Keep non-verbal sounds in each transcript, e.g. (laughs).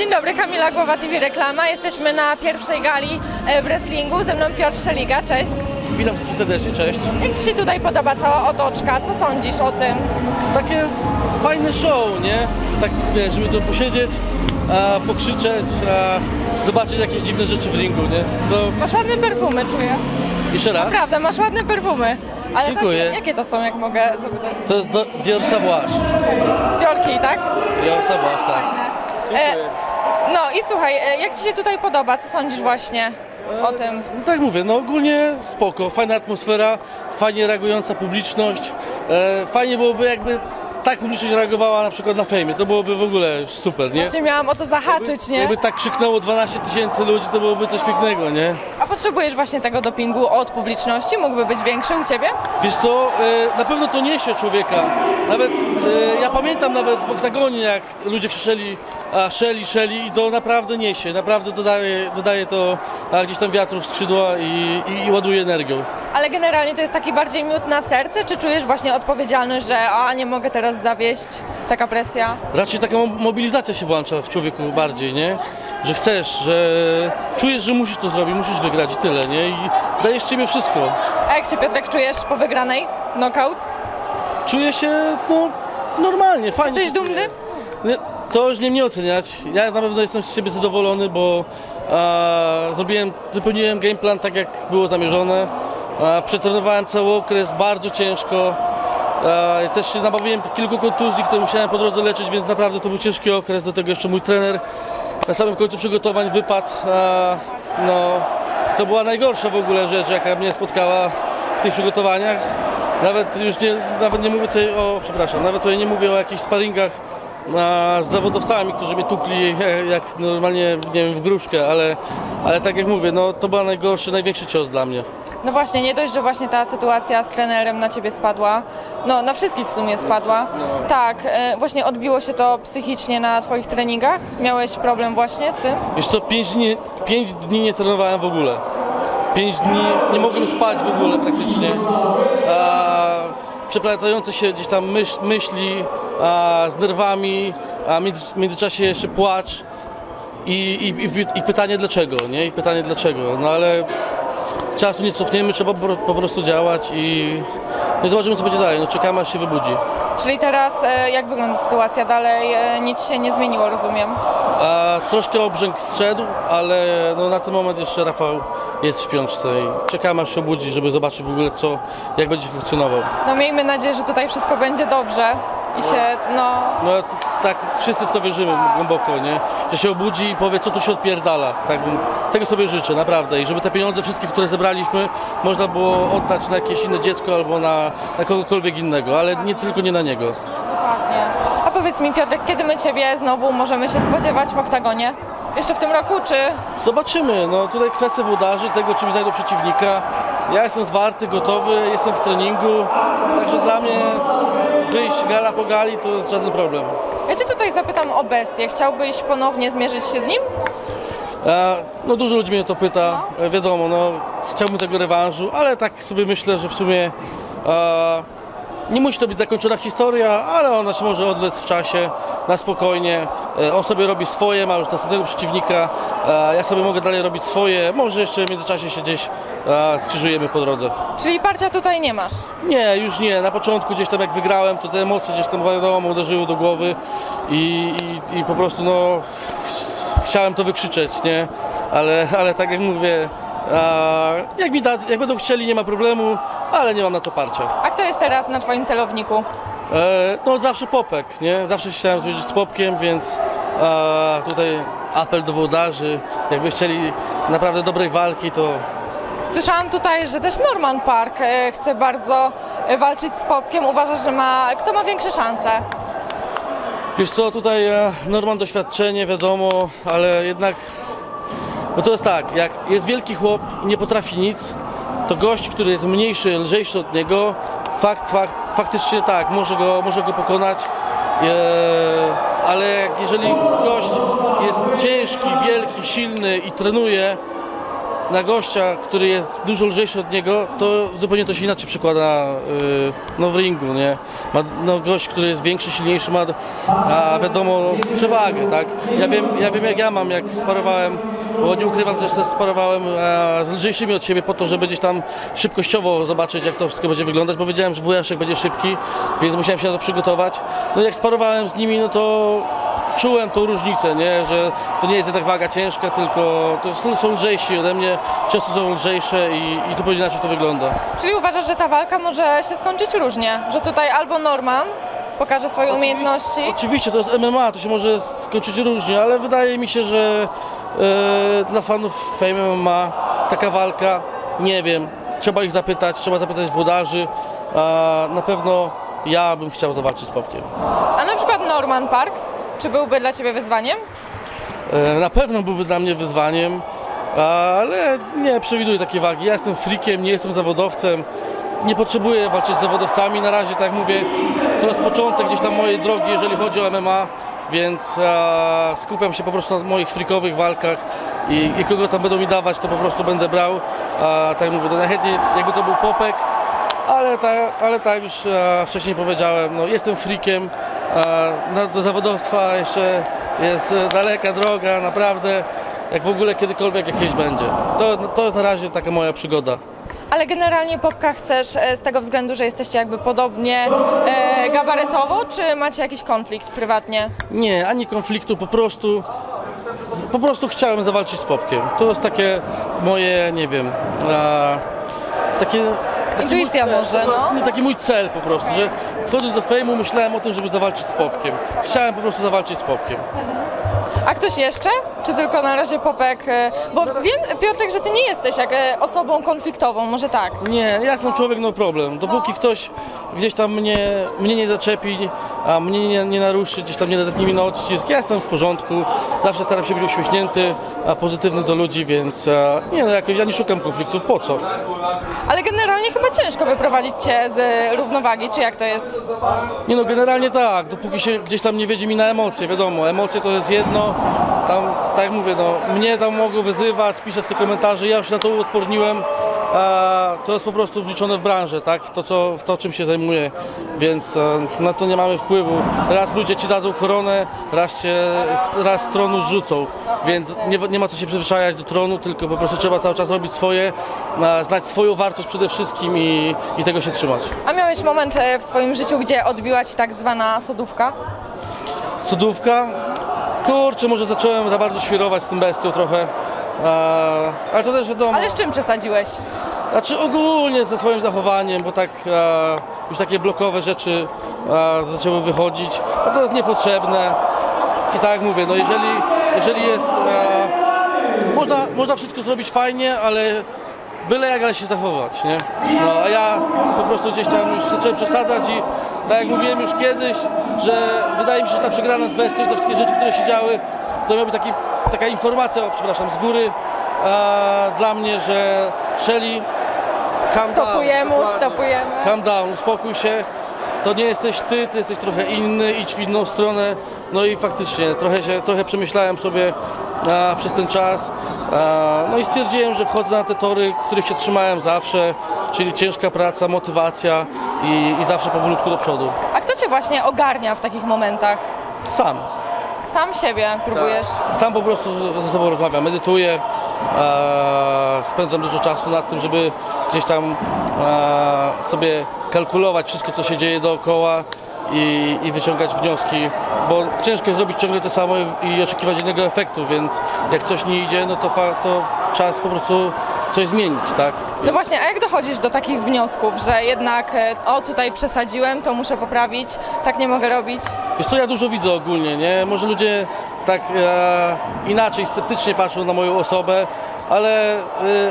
Dzień dobry, Kamila Głowa TV Reklama. Jesteśmy na pierwszej gali e, w wrestlingu. Ze mną Piotr Szeliga, cześć. Witam wszystkich serdecznie, cześć. Jak Ci się tutaj podoba cała otoczka? Co sądzisz o tym? Takie fajne show, nie? Tak, żeby tu posiedzieć, a, pokrzyczeć, a, zobaczyć jakieś dziwne rzeczy w ringu, nie? To Masz ładne perfumy, czuję. jeszcze raz. Prawda, masz ładne perfumy. Ale Dziękuję. Takie, jakie to są, jak mogę zapytać? To jest do, Dior Sauvage. Diorki, tak? Dior Sauvage, tak. Dziękuję. No i słuchaj, e, jak Ci się tutaj podoba? Co sądzisz właśnie o tym? No tak mówię, no ogólnie spoko, fajna atmosfera, fajnie reagująca publiczność. E, fajnie byłoby jakby tak publiczność reagowała na przykład na fejmie, to byłoby w ogóle już super, nie? Właśnie miałam o to zahaczyć, nie? Jakby tak krzyknęło 12 tysięcy ludzi, to byłoby coś pięknego, nie? A potrzebujesz właśnie tego dopingu od publiczności? Mógłby być większy u Ciebie? Wiesz co, e, na pewno to niesie człowieka. Nawet e, ja pamiętam nawet w oktagonie, jak ludzie krzyczeli a szeli, szeli i to naprawdę niesie, naprawdę dodaje, dodaje to a, gdzieś tam wiatru w skrzydła i, i, i ładuje energią. Ale generalnie to jest taki bardziej miód na serce, czy czujesz właśnie odpowiedzialność, że a nie mogę teraz zawieść, taka presja? Raczej taka mo- mobilizacja się włącza w człowieku bardziej, nie? Że chcesz, że czujesz, że musisz to zrobić, musisz wygrać i tyle, nie? I dajesz ciebie wszystko. A jak się Piotrek czujesz po wygranej? Knockout? Czuję się, no, normalnie, fajnie. Jesteś się dumny? Nie, To już nie mnie oceniać. Ja na pewno jestem z siebie zadowolony, bo e, zrobiłem, wypełniłem game plan tak jak było zamierzone. Przetrenowałem cały okres bardzo ciężko. Też się nabawiłem kilku kontuzji, które musiałem po drodze leczyć, więc naprawdę to był ciężki okres. Do tego jeszcze mój trener na samym końcu przygotowań wypadł. No, to była najgorsza w ogóle rzecz, jaka mnie spotkała w tych przygotowaniach. Nawet już nie, nawet nie mówię tutaj o, przepraszam, nawet tutaj nie mówię o jakichś sparingach z zawodowcami, którzy mnie tukli (laughs) jak normalnie, nie wiem, w gruszkę, ale, ale tak jak mówię, no to był najgorszy, największy cios dla mnie. No właśnie, nie dość, że właśnie ta sytuacja z trenerem na ciebie spadła, no na wszystkich w sumie spadła. Tak, e, właśnie odbiło się to psychicznie na twoich treningach? Miałeś problem właśnie z tym? Wiesz co, 5 dni, pięć dni nie trenowałem w ogóle. 5 dni nie mogłem spać w ogóle praktycznie. A, przeplatające się gdzieś tam myśl, myśli z nerwami, a w między, w międzyczasie jeszcze płacz i, i, i, i pytanie dlaczego, nie? I pytanie dlaczego. No ale czasu nie cofniemy, trzeba po, prostu działać i no zobaczymy co będzie dalej. No czekamy aż się wybudzi. Czyli teraz e, jak wygląda sytuacja dalej? E, Nic się nie zmieniło, rozumiem. A, troszkę obrzęk strzedł, ale no, na ten moment jeszcze Rafał jest w śpiączce i czekamy aż się obudzi, żeby zobaczyć w ogóle co, jak będzie funkcjonował. No miejmy nadzieję, że tutaj wszystko będzie dobrze i się, no, No tak, wszyscy w to wierzymy głęboko, nie? Że się obudzi i powie, co tu się odpierdala. Tak, bym- tego sobie życzę, naprawdę. I żeby te pieniądze wszystkie, które zebraliśmy, można było oddać na jakieś inne dziecko albo na, na kogokolwiek innego, ale nie tylko nie na niego. dokładnie. A powiedz mi Piotrek, kiedy my Ciebie znowu możemy się spodziewać w oktagonie? Jeszcze w tym roku, czy... Zobaczymy, no tutaj kwestia włodarzy, tego czym znajdą przeciwnika. Ja jestem zwarty, gotowy, jestem w treningu, także dla mnie wyjść gala po gali to jest żaden problem. Ja Cię tutaj zapytam o bestię. Chciałbyś ponownie zmierzyć się z nim? E, no dużo ludzi mnie to pyta, e, wiadomo, no chciałbym tego rewanżu, ale tak sobie myślę, że w sumie e, nie musi to być zakończona historia, ale ona się może odlec w czasie, na spokojnie. E, on sobie robi swoje, ma już następnego przeciwnika, e, ja sobie mogę dalej robić swoje, może jeszcze w międzyczasie się gdzieś e, skrzyżujemy po drodze. Czyli parcia tutaj nie masz. Nie, już nie. Na początku gdzieś tam jak wygrałem, to te emocje gdzieś tam wiadomo uderzyły do głowy i, i, i po prostu no ch- chciałem to wykrzyczeć, nie? Ale, ale tak jak mówię, jak mi da, jak będą chcieli, nie ma problemu, ale nie mam na to parcia. A kto jest teraz na Twoim celowniku? E, no zawsze popek, nie? Zawsze się chciałem zmierzyć z popkiem, więc a, tutaj apel do włodarzy, jakby chcieli naprawdę dobrej walki, to Słyszałam tutaj, że też Norman Park e, chce bardzo e, walczyć z Popkiem. Uważasz, że ma... Kto ma większe szanse? Wiesz co, tutaj e, Norman doświadczenie, wiadomo, ale jednak, bo to jest tak, jak jest wielki chłop i nie potrafi nic, to gość, który jest mniejszy, lżejszy od niego, fakt, fakt, faktycznie tak, może go, może go pokonać, e, ale jeżeli gość jest ciężki, wielki, silny i trenuje, na gościa, który jest dużo lżejszy od niego, to zupełnie to się inaczej przykłada y, no, w ringu, nie? Ma, no, gość, który jest większy, silniejszy, ma a, wiadomo przewagę, tak? Ja wiem, ja wiem jak ja mam, jak sparowałem, bo nie ukrywam też, że sparowałem e, z lżejszymi od siebie po to, żeby gdzieś tam szybkościowo zobaczyć, jak to wszystko będzie wyglądać, bo wiedziałem, że wujaszek będzie szybki, więc musiałem się na to przygotować. No i jak sparowałem z nimi, no to czułem tą różnicę, nie? że to nie jest jednak waga ciężka, tylko to są- lżejsi ode mnie, ciosy są lżejsze i, i zupełnie inaczej to wygląda. Czyli uważasz, że ta walka może się skończyć różnie? Że tutaj albo Norman pokaże swoje umiejętności, Oczywiście to jest MMA, to się może skończyć różnie, ale wydaje mi się, że dla fanów Fame MMA taka walka, nie wiem, trzeba ich zapytać, trzeba zapytać włodarzy, na pewno ja bym chciał zawalczyć z Popkiem. a na przykład Norman Park, czy byłby dla Ciebie wyzwaniem? E, Na pewno byłby dla mnie wyzwaniem, ale nie przewiduję takiej wagi. Ja jestem freakiem, nie jestem zawodowcem. Nie potrzebuję walczyć z zawodowcami. Na razie, tak jak mówię, to jest początek gdzieś tam mojej drogi, jeżeli chodzi o MMA, więc e, skupiam się po prostu na moich freakowych walkach i, i kogo tam będą mi dawać, to po prostu będę brał. A, tak jak mówię, to najchętniej jakby to był Popek, ale tak, ale tak już e, wcześniej powiedziałem, no, jestem freakiem, e, do zawodowstwa jeszcze jest e, daleka droga, naprawdę, jak w ogóle kiedykolwiek jakieś będzie. To, to jest na razie taka moja przygoda. Ale generalnie Popka chcesz e, z tego względu, że jesteście jakby podobnie e, gabarytowo, czy macie jakiś konflikt prywatnie? Nie, ani konfliktu, po prostu, po prostu chciałem zawalczyć z Popkiem. To jest takie moje, nie wiem, e, takie... taki mój Intuicja cel, może, po- no. Nie, taki mój cel po prostu, że wchodząc do fejmu myślałem o tym, żeby zawalczyć z Popkiem. Chciałem po prostu zawalczyć z Popkiem. A ktoś jeszcze? Czy tylko na razie Popek? e, Bo wiem, Piotrek, że ty nie jesteś jak e, osobą konfliktową, może tak. Nie, ja jestem człowiek no problem. Dopóki ktoś gdzieś tam mnie, mnie nie zaczepi, a mnie nie, nie naruszy, gdzieś tam nie nadepnie mi na odcisk, ja jestem w porządku. Zawsze staram się być uśmiechnięty, a pozytywny do ludzi, więc e, nie no, jakoś ja nie szukam konfliktów, po co? Ale generalnie chyba ciężko wyprowadzić cię z równowagi, czy jak to jest? Nie no, generalnie tak, dopóki się gdzieś tam nie wiedzie mi na emocje, wiadomo, emocje to jest jedno, tam, tak jak mówię, no, mnie tam mogą wyzywać, pisać te komentarze, ja już na to uodporniłem, a to jest po prostu wliczone w branżę, tak, w to, co, w to czym się zajmuję, więc e, na to nie mamy wpływu. Raz ludzie ci dadzą koronę, raz cię, raz z tronu zrzucą, więc nie, nie ma co się przyzwyczajać do tronu, tylko po prostu trzeba cały czas robić swoje, e, znać swoją wartość przede wszystkim i, i tego się trzymać. A miałeś moment e, w swoim życiu, gdzie odbiła ci tak zwana sodówka? Sodówka. Kurczę, może zacząłem za bardzo świrować z tym bestią trochę. E, ale to też wiadomo. Ale z czym przesadziłeś? Znaczy ogólnie ze swoim zachowaniem, bo tak e, już takie blokowe rzeczy e, zaczęły wychodzić, a to jest niepotrzebne. I tak jak mówię, no jeżeli, jeżeli jest. E, można, można wszystko zrobić fajnie, ale byle jak ale się zachować, nie? No a ja po prostu gdzieś tam już zacząłem przesadzać i tak jak mówiłem już kiedyś, że wydaje mi się, że ta przegrana z bestią, te wszystkie rzeczy, które się działy, to miał być taki, taka informacja, przepraszam, z góry e, dla mnie, że Shelly calm down, Stopujemy, dokładnie. stopujemy. Calm down, uspokój się. To nie jesteś ty, ty jesteś trochę inny, idź w inną stronę. No i faktycznie trochę się, trochę przemyślałem sobie a, przez ten czas. No i stwierdziłem, że wchodzę na te tory, których się trzymałem zawsze, czyli ciężka praca, motywacja i, i zawsze powolutku do przodu. A kto cię właśnie ogarnia w takich momentach? Sam. Sam siebie próbujesz? Sam po prostu ze sobą rozmawiam, medytuję, e, spędzam dużo czasu nad tym, żeby gdzieś tam e, sobie kalkulować wszystko, co się dzieje dookoła i, i wyciągać wnioski, bo ciężko jest zrobić ciągle to samo i, oczekiwać innego efektu, więc jak coś nie idzie, no to, to czas po prostu coś zmienić, tak? No właśnie, a jak dochodzisz do takich wniosków, że jednak e, o tutaj przesadziłem, to muszę poprawić, tak nie mogę robić? Wiesz co, ja dużo widzę ogólnie, nie? Może ludzie tak e, inaczej, sceptycznie patrzą na moją osobę, ale e,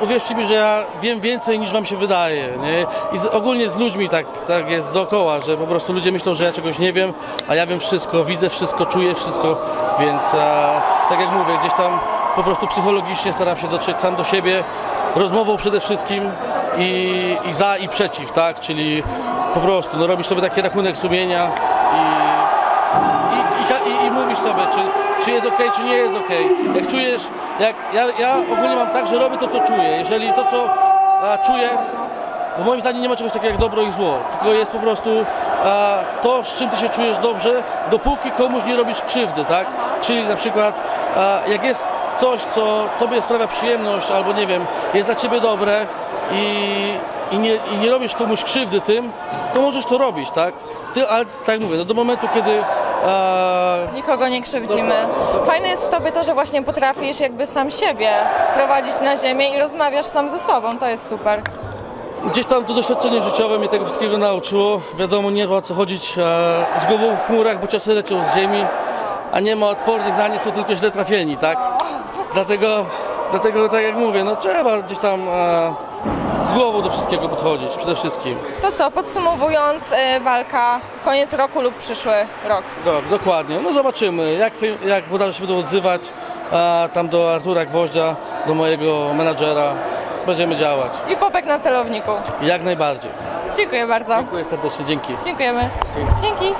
uwierzcie mi, że ja wiem więcej niż wam się wydaje, nie? I z, ogólnie z ludźmi tak, tak jest dookoła, że po prostu ludzie myślą, że ja czegoś nie wiem, a ja wiem wszystko, widzę wszystko, czuję wszystko, więc e, tak jak mówię, gdzieś tam po prostu psychologicznie staram się dotrzeć sam do siebie, rozmową przede wszystkim i, i za i przeciw, tak? Czyli po prostu no, robisz sobie taki rachunek sumienia i mówisz sobie, czy, czy jest ok, czy nie jest ok. Jak czujesz, jak ja, ja ogólnie mam tak, że robię to, co czuję. Jeżeli to, co a, czuję, bo moim zdaniem nie ma czegoś takiego jak dobro i zło, tylko jest po prostu a, to, z czym ty się czujesz dobrze, dopóki komuś nie robisz krzywdy, tak? Czyli na przykład, a, jak jest coś, co tobie sprawia przyjemność, albo nie wiem, jest dla ciebie dobre i, i, nie, i nie robisz komuś krzywdy tym, to możesz to robić, tak? Ty, ale tak jak mówię, no do momentu, kiedy Nikogo nie krzywdzimy. Fajne jest w tobie to, że właśnie potrafisz jakby sam siebie sprowadzić na ziemię i rozmawiasz sam ze sobą. To jest super. Gdzieś tam to doświadczenie życiowe mnie tego wszystkiego nauczyło. Wiadomo, nie ma o co chodzić e, z głową w chmurach, bo ciosy lecą z ziemi, a nie ma odpornych na nie, są tylko źle trafieni, tak? Dlatego, dlatego tak jak mówię, no trzeba gdzieś tam e, z głową do wszystkiego podchodzić, przede wszystkim. To co, podsumowując, y, walka koniec roku lub przyszły rok. Tak, dokładnie. No zobaczymy, jak, fi- jak włodarze się będą odzywać e, tam do Artura Gwoździa, do mojego menadżera. Będziemy działać. I popek na celowniku. Jak najbardziej. Dziękuję bardzo. Dziękuję serdecznie, dzięki. Dziękujemy. Dzięki.